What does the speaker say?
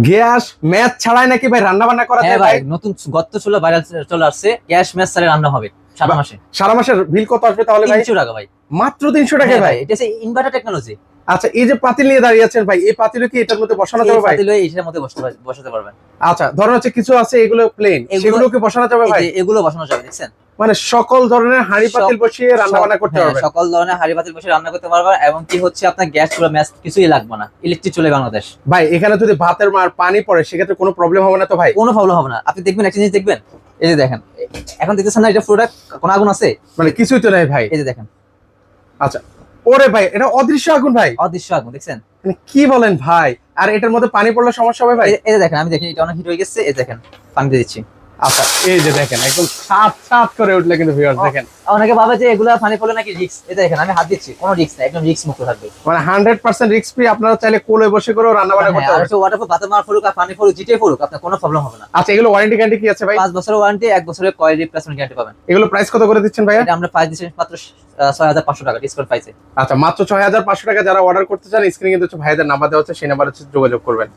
Gas match ছাড়াই নাকি ভাই রান্না বান্না করা হ্যাঁ যায় ভাই নতুন গত্ত চুলা ভাইরাল চলে আসছে গ্যাস ম্যাচ সারে রান্না হবে সারা মাসে। সারা মাসের বিল কত আসবে তাহলে ভাই? তিনশো টাকা ভাই। মাত্র তিনশো টাকা হ্যাঁ ভাই? এটা হচ্ছে ইনভার্টার টেকনোলজি আচ্ছা এই যে পাতিল নিয়ে দাঁড়িয়ে আছেন ভাই এই পাতিল কি এটার মধ্যে বসানো যাবে ভাই? পাতিল এইটার মধ্যে বসতে বসাতে পারবেন। আচ্ছা ধরেন হচ্ছে কিছু আছে এগুলো প্লেন এগুলো- সেগুলো কি বসানো যাবে ভাই? এগুলো বসানো যাবে দেখছেন? মানে সকল ধরনের হাঁড়ি পাতিল বসিয়ে রান্না বান্না করতে হ্যাঁ, পারবেন। সকল ধরনের হাড়ি পাতিল বসিয়ে রান্না করতে পারবেন এবং কি হচ্ছে আপনার গ্যাস চুলা ম্যাচ কিছুই লাগবে না। ইলেকট্রিক চলে বাংলাদেশ। ভাই এখানে যদি ভাতের মার পানি পড়ে সেক্ষেত্রে কোনো প্রবলেম হবে না তো ভাই? কোনো প্রবলেম হবে না। আপনি দেখবেন একটা জিনিস দেখবেন? এই যে দেখেন এখন দেখতেছেন না এটা পুরোটা কোনো আগুন আছে? মানে কিছুই তো নাই ভাই। এই যে দেখেন। আচ্ছা ওরে ভাই এটা অদৃশ্য আগুন ভাই। অদৃশ্য আগুন দেখছেন? মানে কি বলেন ভাই? আর এটার মধ্যে পানি পড়লে সমস্যা হবে ভাই? এই- দেখেন আমি দেখি এটা অনেক হিট হয়ে গেছে। এই দেখেন পানি দিয়ে দিচ্ছি। আচ্ছা এই যে দেখেন একদম সাত সাত করে উঠলে কিন্তু ভিউয়ার্স দেখেন। অনেকে ভাবে যে এগুলা পানি পড়লে নাকি রিক্স এই যে দেখেন আমি হাত দিচ্ছি কোনো রিক্স নাই একদম রিক্স মুক্ত থাকবে। মানে হান্ড্রেড পার্সেন্ট রিস্ক ফ্রি আপনারা চাইলে কোলে বসে করেও রান্না বান্না করতে হ্যাঁ, আর পারবেন। হচ্ছে ওয়াটারপ্রুফ বাতাস মার আর পানি ফুরুক জিটে ফুরুক আপনার কোনো প্রবলেম হবে না। আচ্ছা এগুলো ওয়ারেন্টি গ্যারান্টি কি আছে ভাই? পাঁচ বছরের ওয়ারেন্টি এক বছরের কয়েল রিপ্লেসমেন্ট গ্যারান্টি পাবেন। এগুলো প্রাইস কত করে দিচ্ছেন এটা আমরা প্রাইস দিচ্ছি মাত্র ছয় হাজার পাঁচশো টাকা ডিসকাউন্ট পাইছে আচ্ছা মাত্র ছয় হাজার পাঁচশো টাকা যারা অর্ডার করতে চান স্ক্রিনে কিন্তু ভাইদের নাম্বার দেওয়া হচ্ছে সেই নাম্বার হচ্ছে যোগাযোগ করবেন।